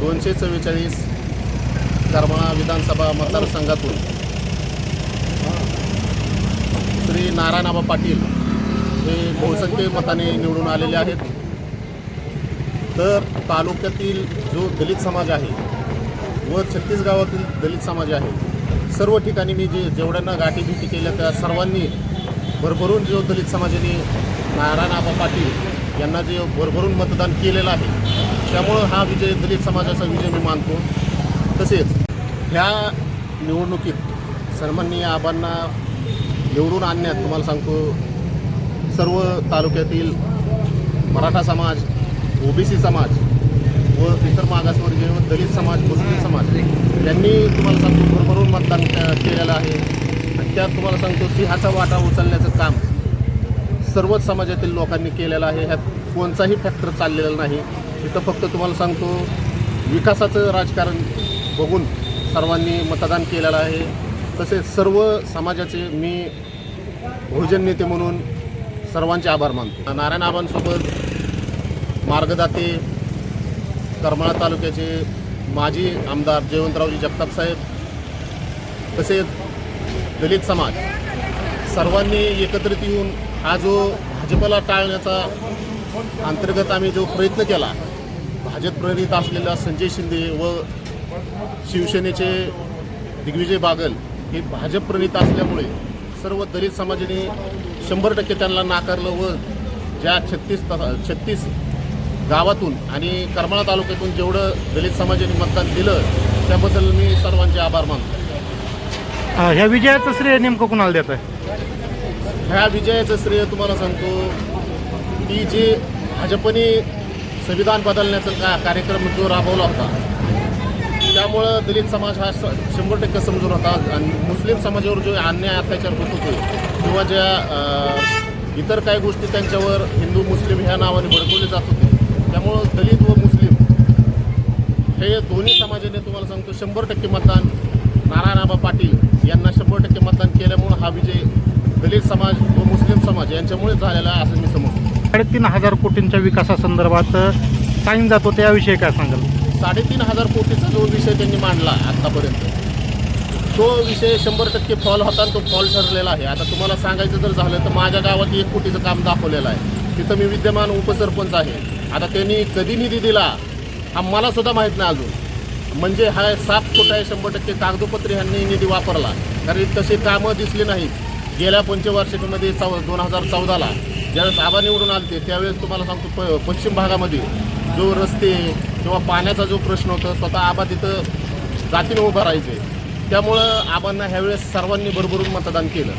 दोनशे चव्वेचाळीस करमाळा विधानसभा मतदारसंघातून श्री नारायणाबा पाटील हे बहुसंख्य मताने निवडून आलेले आहेत. तर तालुक्यातील जो दलित समाज आहे व छत्तीस गावातील दलित समाज आहे सर्व ठिकाणी मी जे जेवढ्यांना गाठीभेटी केल्या त्या सर्वांनी भरभरून जो दलित समाजाने नारायणाबा पाटील यांना जे भरभरून मतदान केलेलं आहे त्यामुळं हा विजय दलित समाजाचा विजय मी मानतो. तसेच ह्या निवडणुकीत सन्माननीय आबांना निवडून आणण्यात तुम्हाला सांगतो सर्व तालुक्यातील मराठा समाज ओबीसी समाज व इतर मागासवर्गीय व दलित समाज मुस्लिम समाज यांनी तुम्हाला सांगतो भरभरून मतदान केलेलं आहे. आणि त्यात तुम्हाला सांगतो सिंहाचा वाटा उचलण्याचं काम सर्वच समाजातील लोकांनी केलेलं आहे. ह्यात कोणताही फॅक्टर चाललेला नाही. इथं फक्त तुम्हाला सांगतो विकासाचं राजकारण बघून सर्वांनी मतदान केलेलं आहे. तसेच सर्व समाजाचे मी बहुजन नेते म्हणून सर्वांचे आभार मानतो. नारायण आबांसोबत मार्गदाते करमाळा तालुक्याचे माजी आमदार जयवंतरावजी जगताप साहेब तसेच दलित समाज सर्वांनी एकत्रित येऊन हा जो भाजपला टाळण्याचा अंतर्गत आम्ही जो प्रयत्न केला भाजप प्रेरित असलेला संजय शिंदे व शिवसेनेचे दिग्विजय बागल हे भाजप प्रणित असल्यामुळे सर्व दलित समाजाने शंभर टक्के त्यांना नाकारलं व ज्या छत्तीस छत्तीस गावातून आणि करमाळा तालुक्यातून जेवढं दलित समाजाने मतदान दिलं त्याबद्दल मी सर्वांचे आभार मानतो. ह्या विजयाचं श्रेय नेमकं कुणाला देत आहे? ह्या विजयाचं श्रेय तुम्हाला सांगतो की जे भाजपने संविधान बदलण्याचा का कार्यक्रम जो राबवला होता त्यामुळं दलित समाज हा शंभर टक्के समजून होता. आणि मुस्लिम समाजावर जो अन्याय अत्याचार होत होते किंवा ज्या इतर काही गोष्टी त्यांच्यावर हिंदू मुस्लिम ह्या नावाने भडकवले जात होते त्यामुळं दलित व मुस्लिम हे दोन्ही समाजाने तुम्हाला सांगतो शंभर टक्के मतदान नारायणाबा पाटील यांना शंभर टक्के मतदान केल्यामुळं हा विजय दलित समाज व मुस्लिम समाज यांच्यामुळे झालेला आहे असं मी समजतो. साडेतीन हजार कोटींच्या विकासासंदर्भात साईन जातो त्याविषयी काय सांगाल? साडेतीन हजार कोटीचा जो विषय त्यांनी मांडला आत्तापर्यंत तो विषय शंभर टक्के फॉल होता आणि तो फॉल ठरलेला आहे. आता तुम्हाला सांगायचं जर झालं तर माझ्या गावात एक कोटीचं काम दाखवलेलं आहे. तिथं मी विद्यमान उपसरपंच आहे. आता त्यांनी कधी निधी दिला हा मला सुद्धा माहीत नाही अजून. म्हणजे हा साफ खोटा आहे शंभर टक्के कागदोपत्री ह्यांनी निधी वापरला. कारण तसे कामं दिसली नाहीत. गेल्या पंचवार्षिकमध्ये चौ दोन हजार चौदाला ज्यावेळेस आबा निवडून आलते त्यावेळेस तुम्हाला सांगतो प पश्चिम भागामध्ये जो रस्ते किंवा पाण्याचा जो प्रश्न होता स्वतः आबा तिथं जातीने उभं राहायचे. त्यामुळं आबांना ह्यावेळेस सर्वांनी भरभरून मतदान केलं.